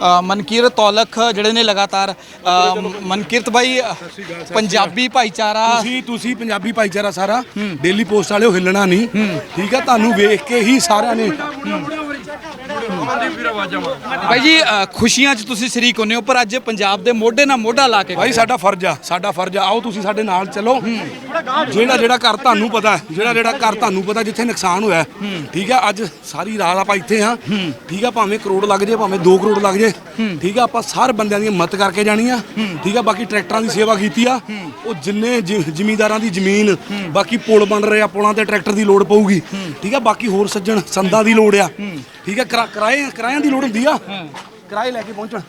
ਮਨਕੀਰਤ ਤੌਲਖ ਜਿਹੜੇ ਨੇ ਲਗਾਤਾਰ ਮਨਕੀਰਤ ਬਾਈ ਪੰਜਾਬੀ ਭਾਈਚਾਰਾ ਤੁਸੀਂ ਤੁਸੀਂ ਪੰਜਾਬੀ ਭਾਈਚਾਰਾ ਸਾਰਾ ਡੇਲੀ ਪੋਸਟ ਵਾਲਿਓ ਹਿੱਲਣਾ ਨਹੀਂ ਠੀਕ ਆ ਤੁਹਾਨੂੰ ਵੇਖ ਕੇ ਹੀ ਸਾਰਿਆਂ ਨੇ ਬਾਈ ਜੀ ਅ, ਖੁਸ਼ੀਆਂ 'ਚ ਤੁਸੀਂ ਸ਼ਰੀਕ ਹੁੰਦੇ ਹੋ ਪਰ ਅੱਜ ਪੰਜਾਬ ਦੇ ਮੋਢੇ ਨਾਲ ਮੋਢਾ ਲਾ ਕੇ ਭਾਈ ਸਾਡਾ ਫਰਜ਼ ਆ ਸਾਡਾ ਫਰਜ਼ ਆ। ਆਓ ਤੁਸੀਂ ਸਾਡੇ ਨਾਲ ਚੱਲੋ। ਜਿਹੜਾ ਜਿਹੜਾ ਘਰ ਤੁਹਾਨੂੰ ਪਤਾ ਜਿਹੜਾ ਜਿਹੜਾ ਘਰ ਤੁਹਾਨੂੰ ਪਤਾ ਜਿੱਥੇ ਨੁਕਸਾਨ ਹੋਇਆ ਠੀਕ ਆ ਅੱਜ ਸਾਰੀ ਰਾਤ ਆਪਾਂ ਇੱਥੇ ਆ ਠੀਕ ਆ ਭਾਵੇਂ ਕਰੋੜ ਲੱਗ ਜੇ ਭਾਵੇਂ 2 ਕਰੋੜ ਲੱਗ ਜੇ ਠੀਕ ਆ, ਆਪਾਂ ਸਾਰੇ ਬੰਦਿਆਂ ਦੀ ਮਦਦ ਕਰਕੇ ਜਾਣੀ ਆ। ਠੀਕ ਆ, ਬਾਕੀ ਟਰੈਕਟਰਾਂ ਦੀ ਸੇਵਾ ਕੀਤੀ ਆ। ਉਹ ਜਿੰਨੇ ਜ- ਜ਼ਿਮੀਂਦਾਰਾਂ ਦੀ ਜ਼ਮੀਨ, ਬਾਕੀ ਪੁਲ ਬਣ ਰਹੇ ਆ, ਪੁਲਾਂ ਤੇ ਟਰੈਕਟਰ ਦੀ ਲੋੜ ਪਊਗੀ। ਠੀਕ ਆ, ਬਾਕੀ ਹੋਰ ਸੱਜਣ ਸੰਦਾਂ ਦੀ ਲੋੜ ਆ। ਠੀਕ ਆ, ਕਿਰਾ- ਕਿਰਾਏ, ਕਿਰਾਇਆਂ ਦੀ ਲੋੜ ਹੁੰਦੀ ਆ। ਕਿਰਾਏ ਲੈ ਕੇ ਪਹੁੰਚਣ।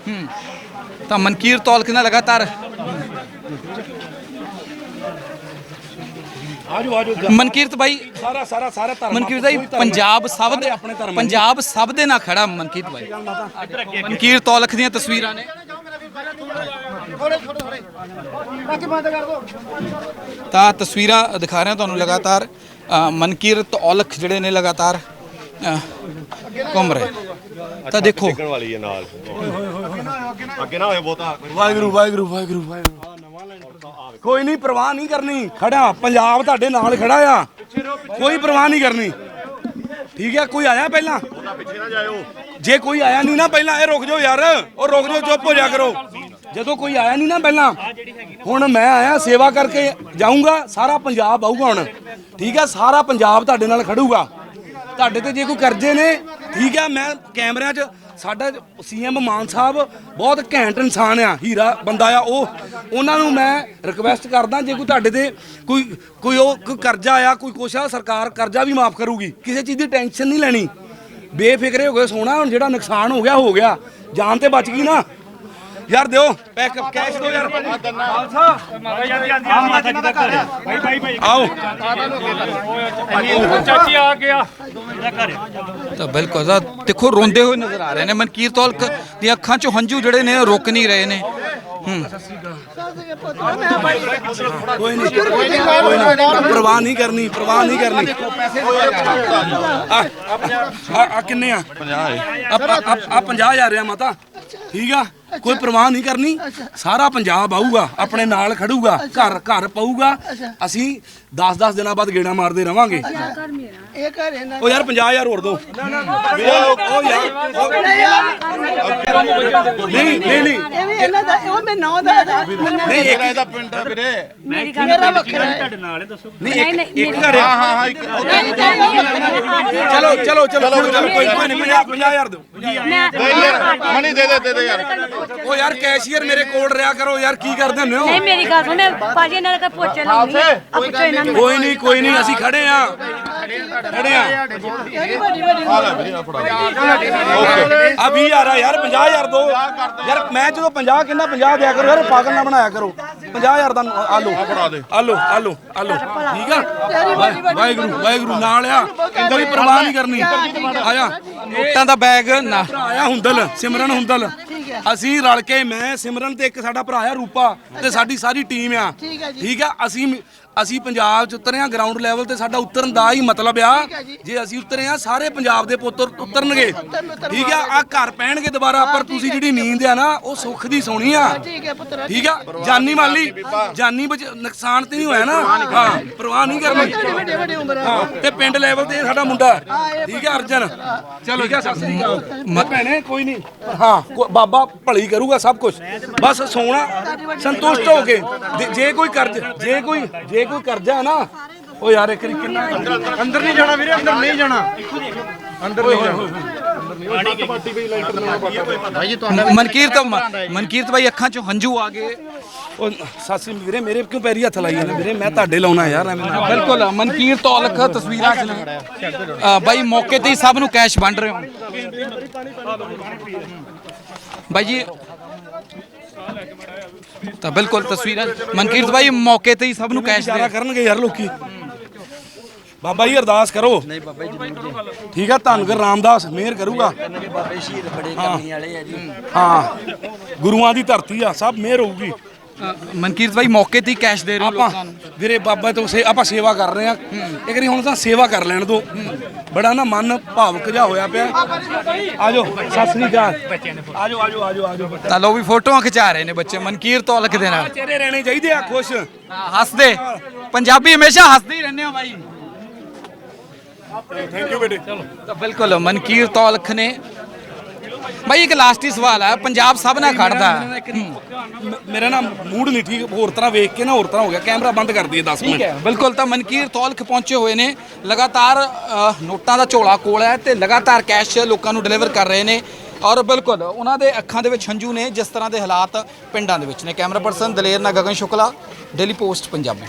ਤਾਂ ਮਨਕੀਰ ਤੌਲਖ ਨਾਲ ਲਗਾਤਾਰ? ਆਜੋ ਆਜੋ ਮਨਕੀਰਤ ਬਾਈ ਸਾਰਾ ਸਾਰਾ ਸਾਰਾ ਧਰਮ ਮਨਕੀਰਤ ਬਾਈ ਪੰਜਾਬ ਸਭ ਦੇ ਆਪਣੇ ਧਰਮ। ਪੰਜਾਬ ਸਭ ਦੇ ਨਾਲ ਖੜਾ ਮਨਕੀਰਤ ਬਾਈ। ਮਨਕੀਰ ਤੌਲਖ ਦੀਆਂ ਤਸਵੀਰਾਂ ਨੇ। ਤਾਂ ਤਸਵੀਰਾਂ ਦਿਖਾ ਰਹੇ ਹਾਂ ਤੁਹਾਨੂੰ ਲਗਾਤਾਰ ਮਨਕੀਰਤ ਔਲਖ ਜਿਹੜੇ ਨੇ ਲਗਾਤਾਰ ਘੁੰਮ ਰਹੇ। ਤਾਂ ਦੇਖੋ। ਅੱਗੇ ਨਾ ਹੋਏ ਬਹੁਤਾ। ਵਾਹਿਗੁਰੂ ਵਾਹਿਗੁਰੂ ਵਾਹਿਗੁਰੂ ਵਾਹਿਗੁਰੂ। ਕੋਈ ਨਹੀਂ, ਪ੍ਰਵਾਹ ਨਹੀਂ ਕਰਨੀ। ਖੜਾ, ਪੰਜਾਬ ਤੁਹਾਡੇ ਨਾਲ ਖੜਾ ਆ। ਕੋਈ ਪਰਵਾਹ ਨਹੀਂ ਕਰਨੀ। ਠੀਕ ਹੈ ਕੋਈ ਆਇਆ ਪਹਿਲਾਂ? ਜੇ ਕੋਈ ਆਇਆ ਨਹੀਂ ਨਾ ਪਹਿਲਾਂ, ਇਹ ਰੁਕ ਜਾਓ ਯਾਰ। ਉਹ ਰੁਕ ਜਾਓ, ਚੁੱਪ ਹੋ ਜਾ ਕਰੋ। ਜਦੋਂ ਕੋਈ ਆਇਆ ਨਹੀਂ ਨਾ ਪਹਿਲਾਂ, ਹੁਣ ਮੈਂ ਆਇਆ, ਸੇਵਾ ਕਰਕੇ ਜਾਊਂਗਾ, ਸਾਰਾ ਪੰਜਾਬ ਆਊਗਾ ਹੁਣ। ਠੀਕ ਹੈ ਸਾਰਾ ਪੰਜਾਬ ਤੁਹਾਡੇ ਨਾਲ ਖੜੂਗਾ। ਤੁਹਾਡੇ ਤੇ ਜੇ ਕੋਈ ਕਰਜ਼ੇ ਨੇ, ਠੀਕ ਹੈ ਮੈਂ ਕੈਮਰਿਆਂ 'ਚ ਸਾਡਾ ਸੀਐਮ ਮਾਨ ਸਾਹਿਬ ਬਹੁਤ ਘੈਂਟ ਇਨਸਾਨ ਆ, ਹੀਰਾ ਬੰਦਾ ਆ ਉਹ। ਉਹਨਾਂ ਨੂੰ ਮੈਂ ਰਿਕਵੈਸਟ ਕਰਦਾ, ਜੇ ਕੋਈ ਤੁਹਾਡੇ ਤੇ ਕੋਈ ਕੋਈ ਉਹ ਕੋਈ ਕਰਜ਼ਾ ਆ, ਕੋਈ ਕੁਛ ਆ, ਸਰਕਾਰ ਕਰਜ਼ਾ ਵੀ ਮਾਫ ਕਰੂਗੀ। ਕਿਸੇ ਚੀਜ਼ ਦੀ ਟੈਨਸ਼ਨ ਨਹੀਂ ਲੈਣੀ। ਬੇਫਿਕਰੇ ਹੋ ਗਏ ਸੋਣਾ ਹੁਣ ਜਿਹੜਾ ਨੁਕਸਾਨ ਹੋ ਗਿਆ ਹੋ ਗਿਆ। ਜਾਨ ਤੇ ਬਚ ਗਈ ਨਾ। ਯਾਰ ਦਿਓ ਪੈਕ ਕੈਸ਼ ਦਿਓ ਯਾਰ। ਆਓ। ਚਾਚੀ ਆ ਗਿਆ ਤਾਂ ਬਿਲਕੁਲ ਤਾਂ ਦੇਖੋ ਰੋਂਦੇ ਹੋਏ ਨਜ਼ਰ ਆ ਰਹੇ ਨੇ। ਮਨਕੀਰ ਤੌਲਖ ਦੀਆਂ ਅੱਖਾਂ 'ਚੋਂ ਹੰਝੂ ਜਿਹੜੇ ਨੇ ਉਹ ਰੁਕ ਨਹੀਂ ਰਹੇ ਨੇ। ਕੋਈ ਨਹੀਂ ਕੋਈ ਨਹੀਂ ਪਰਵਾਹ ਨਹੀਂ ਕਰਨੀ ਪਰਵਾਹ ਨਹੀਂ ਕਰਨੀ। ਆ ਆ- ਆ ਕਿੰਨੇ ਆ? 50 ਆ ਆ 50000 ਆ ਮਾਤਾ। ਠੀਕ ਆ? ਕੋਈ ਪਰਵਾਹ ਨਹੀਂ ਕਰਨੀ। ਸਾਰਾ ਪੰਜਾਬ ਆਊਗਾ ਆਪਣੇ ਨਾਲ ਖੜੂਗਾ ਘਰ ਘਰ ਪਊਗਾ। ਅਸੀਂ 10-10 ਦਿਨਾਂ ਬਾਅਦ ਗੇੜਾ ਮਾਰਦੇ ਰਵਾਂਗੇ। ਇਹ ਘਰ ਇਹਨਾਂ ਉਹ ਯਾਰ 50000 ਹੋਰ ਦੋ ਉਹ ਯਾਰ ਉਹ- ਨਹੀਂ ਨਹੀਂ ਨਹੀਂ ਇਹ ਵੀ ਇਹਨਾਂ ਦਾ ਉਹ ਮੈਂ ਨੌ ਦਾ ਦਾ ਨਹੀਂ ਇੱਕ ਇਹਦਾ ਪਿੰਡ ਆ ਵੀਰੇ ਮੇਰਾ ਵੱਖਰਾ ਹੈ ਨਹੀਂ ਇੱਕ ਇੱਕ ਘਰ ਆ ਹਾਂ ਹਾਂ ਇੱਕ ਚਲੋ ਚਲੋ ਚਲੋ ਚਲੋ ਚਲੋ ਕੋਈ ਕੋਈ ਨਹੀਂ 50 50000 ਦਿਓ ਮਣੀ ਦੇ ਦੇ ਦੇ ਦੇ ਯਾਰ ਉਹ ਯਾਰ ਕੈਸ਼ੀਅਰ ਮੇਰੇ ਕੋਲ ਰਿਆ ਕਰੋ ਯਾਰ ਕੀ ਕਰਦੇ ਹੁੰਦੇ ਹੋ ਨਹੀਂ ਮੇਰੀ ਗੱਲ ਸੁਣ ਭਾਜੀ ਇਹਨਾਂ ਦਾ ਪੋਚੇ ਲਾਉਣੀ ਆ ਪੁੱਛੋ ਇਹਨਾਂ ਨੂੰ ਕੋਈ ਨਹੀਂ ਕੋਈ ਨਹੀਂ ਅਸੀਂ ਖੜੇ ਆ ਖੜੇ ਆ ਆ 20000 ਆ ਯਾਰ 50000 ਦੋ। ਯਾਰ ਮੈਂ ਜਦੋਂ 50 ਕਹਿੰਦਾ 50 ਦਿਆ ਕਰੋ, ਯਾਰ ਪਾਗਲ ਨਾ ਬਣਾਇਆ ਕਰੋ। 50000 ਦਾ ਆਲੋ ਲਓ। ਆ ਆਲੋ ਆਲੋ ਲਓ ਠੀਕ ਆ? ਵਾਹਿ- ਵਾਹਿਗੁਰੂ ਵਾਹਿਗੁਰੂ, ਨਾਲ ਆ। ਕੋਈ ਪਰਵਾਹ ਨਹੀਂ ਕਰਨੀ। ਆਇਆ। ਨੋਟਾਂ ਦਾ ਬੈਗ ਨਾ। ਆਇਆ ਹੁੰਦਲ, ਸਿਮਰਨ ਹੁੰਦਲ। ਅਸੀਂ ਰਲ ਕੇ ਮੈਂ ਸਿਮਰਨ ਤੇ ਇੱਕ ਸਾਡਾ ਭਰਾ ਆ ਰੂਪਾ ਤੇ ਸਾਡੀ ਸਾਰੀ ਟੀਮ ਆ। ਠੀਕ ਹੈ ਜੀ। ਠੀਕ ਆ ਅਸੀਂ ਅਸੀਂ ਪੰਜਾਬ ਚ ਉਤਰੇ ਆ ਗਰਾਊਂਡ ਲੈਵਲ ਤੇ ਸਾਡਾ ਉਤਰਨ ਦਾ ਹੀ ਮਤਲਬ ਆ। ਜੇ। ਅਸੀਂ ਉਤਰੇ ਆ ਸਾਰੇ ਪੰਜਾਬ ਦੇ ਪੁੱਤ ਉਤਰਨਗੇ। ਠੀਕ ਆ ਆ ਘਰ ਪੈਣਗੇ ਦੁਬਾਰਾ ਪਰ ਤੁਸੀਂ ਜਿਹੜੀ ਨੀਂਦ ਆ ਨਾ ਉਹ ਸੁੱਖ ਦੀ ਸੋਣੀ ਆ। ਠੀਕ ਹੈ ਪੁੱਤਰਾ ਠੀਕ ਆ ਜਾਨੀ ਮਾਲੀ ਜਾਨੀ ਬਚ- ਨੁਕਸਾਨ ਤੇ ਨਹੀਂ ਹੋਇਆ ਨਾ। ਹਾਂ ਪਰਵਾਹ ਨਹੀਂ ਕਰਨੀ। ਵੱਡੇ ਵੱਡੇ ਉਮਰ ਹਾਂ ਤੇ ਪਿੰਡ ਲੈਵਲ ਤੇ ਇਹ ਸਾਡਾ ਮੁੰਡਾ। ਠੀਕ ਹੈ ਅਰਜਨ। ਚਲੋ ਠੀਕ ਹੈ ਸਤਿ ਸ੍ਰੀ ਅਕਾਲ। ਮਤ ਭੈਣੇ ਕੋਈ ਨਹੀਂ। ਹਾਂ ਕੋ- ਬਾਬਾ ਭਲੀ ਕਰੂਗਾ ਸਭ ਕੁਝ ਬਸ ਸੋਣਾ ਸੰਤੁਸ਼ਟ ਹੋ ਕੇ। ਜੇ- ਜੇ ਕੋਈ ਕਰਜ਼ ਜੇ ਕੋਈ ਜੇ ਕੋਈ ਕਰਜ਼ਾ ਹੈ ਨਾ ਉਹ ਯਾਰ ਇੱਕ ਵਾਰੀ ਕਿੰਨਾ ਅੰਦਰ ਨਹੀਂ ਜਾਣਾ ਵੀਰੇ ਅੰਦਰ ਨਹੀਂ ਜਾਣਾ। ਅੰਦਰ ਨਹੀਂ ਜਾਣਾ। ਮਨਕੀਰਤ ਮਨਕੀਰਤ ਬਾਈ ਅੱਖਾਂ 'ਚੋਂ ਹੰਝੂ ਆ ਗਏ। ਉਹ ਸਾਸੀ ਵੀਰੇ ਮੇਰੇ ਕਿਉਂ ਪੈਰੀ ਹੱਥ ਲਾਈ ਜਾਂਦੇ ਵੀਰੇ? ਮੈਂ ਤੁਹਾਡੇ ਲਾਉਣਾ ਯਾਰ ਐਵੇਂ ਨਾ। ਬਿਲਕੁਲ ਮਨਕੀਰ ਤੌਲਖ ਤਸਵੀਰਾਂ 'ਚ ਨੇ। ਅ, ਬਾਈ ਮੌਕੇ ਤੇ ਹੀ ਸਭ ਨੂੰ ਕੈਸ਼ ਵੰਡ ਰਹੇ ਹੋ ਬਾਈ ਜੀ ਤਾਂ ਬਿਲਕੁਲ ਤਸਵੀਰਾਂ ਮਨਕੀਰਤ ਬਾਈ ਮੌਕੇ ਤੇ ਹੀ ਸਭ ਨੂੰ ਕੈਸ਼ ਦੇ ਇਸ਼ਾਰਾ ਕਰਨਗੇ ਯਾਰ ਲੋਕੀ। ਬਾਬਾ ਜੀ ਅਰਦਾਸ ਕਰੋ। ਨਹੀਂ ਬਾਬਾ ਜੀ ਠੀਕ ਆ ਧੰਨ ਗੁਰੂ ਰਾਮਦਾਸ ਮਿਹਰ ਕਰੂਗਾ। ਬਾਬੇ ਸ਼ਹੀਦ ਬੜੇ ਕਰਨੀ ਵਾਲੇ ਆ ਜੀ। ਹਾਂ। ਗੁਰੂਆਂ ਦੀ ਧਰਤੀ ਆ ਸਭ ਮਿਹਰ ਹੋਊਗੀ। ਮਨਕੀਰਤ ਭਾਈ ਮੌਕੇ ਤੇ ਹੀ ਕੈਸ਼ ਦੇ ਰਹੇ ਹੋ ਆਪਾਂ ਲੋਕਾਂ ਨੂੰ? ਵੀਰੇ ਬਾਬਾ ਤੋਂ ਸੇ ਆਪਾਂ ਸੇਵਾ ਕਰ ਰਹੇ ਆ ਇੱਕ ਵਾਰੀ ਹੁਣ ਤਾਂ ਸੇਵਾ ਕਰ ਲੈਣ ਦੋ ਬੜਾ ਨਾ ਮਨ ਭਾਵੁਕ ਜਿਹਾ ਹੋਇਆ ਪਿਆ। ਆਜੋ ਸਤਿ ਸ੍ਰੀ ਅਕਾਲ। ਆਜੋ ਆਜੋ ਆਜੋ ਆਜੋ। ਤਾਂ ਲੋ ਵੀ ਫੋਟੋਆਂ ਖਿਚਾ ਰਹੇ ਨੇ ਬੱਚੇ ਮਨਕੀਰਤ ਔਲਖ ਦੇ ਨਾਲ। ਚਿਹਰੇ ਰਹਿਣੇ ਚਾਹੀਦੇ ਆ ਖੁਸ਼। ਹਾਂ, ਹੱਸਦੇ। ਪੰਜਾਬੀ ਹਮੇਸ਼ਾ ਹੱਸਦੇ ਹੀ ਰਹਿੰਦੇ ਹੋ ਬਾਈ। ਥੈਂਕ ਯੂ ਬੇਟੇ। ਤਾਂ ਬਿਲਕੁਲ ਮਨਕੀਰਤ ਔਲਖ ਨੇ। ਬਾਈ ਇੱਕ ਲਾਸਟ ਹੀ ਸਵਾਲ ਹੈ ਪੰਜਾਬ ਸਭ ਨਾਲ ਖੜਦਾ। ਮੇਰਾ ਨਾ ਨਾ ਮੂਡ ਨਹੀਂ ਠੀਕ ਹੋਰ ਤਰ੍ਹਾਂ ਵੇਖ ਕੇ ਨਾ ਹੋਰ ਤਰ੍ਹਾਂ ਹੋ ਗਿਆ ਕੈਮਰਾ ਬੰਦ ਕਰ ਦਈਏ 10 ਠੀਕ ਮਿੰਟ। ਹੈ ਬਿਲਕੁਲ ਤਾਂ ਮਨਕੀਰ ਤੌਲਖ ਪਹੁੰਚੇ ਹੋਏ ਨੇ ਲਗਾਤਾਰ ਅ, ਨੋਟਾਂ ਦਾ ਝੋਲਾ ਕੋਲ ਹੈ ਤੇ ਲਗਾਤਾਰ ਕੈਸ਼ ਲੋਕਾਂ ਨੂੰ ਡਿਲੀਵਰ ਕਰ ਰਹੇ ਨੇ ਔਰ ਬਿਲਕੁਲ ਉਹਨਾਂ ਦੇ ਅੱਖਾਂ ਦੇ ਵਿੱਚ ਹੰਝੂ ਨੇ ਜਿਸ ਤਰ੍ਹਾਂ ਦੇ ਹਾਲਾਤ ਪਿੰਡਾਂ ਦੇ ਵਿੱਚ ਨੇ। ਕੈਮਰਾ ਪਰਸਨ ਦਲੇਰ ਨਾਲ ਗਗਨ ਸ਼ੁਕਲਾ ਡੇਲੀ ਪੋਸਟ ਪੰਜਾਬੀ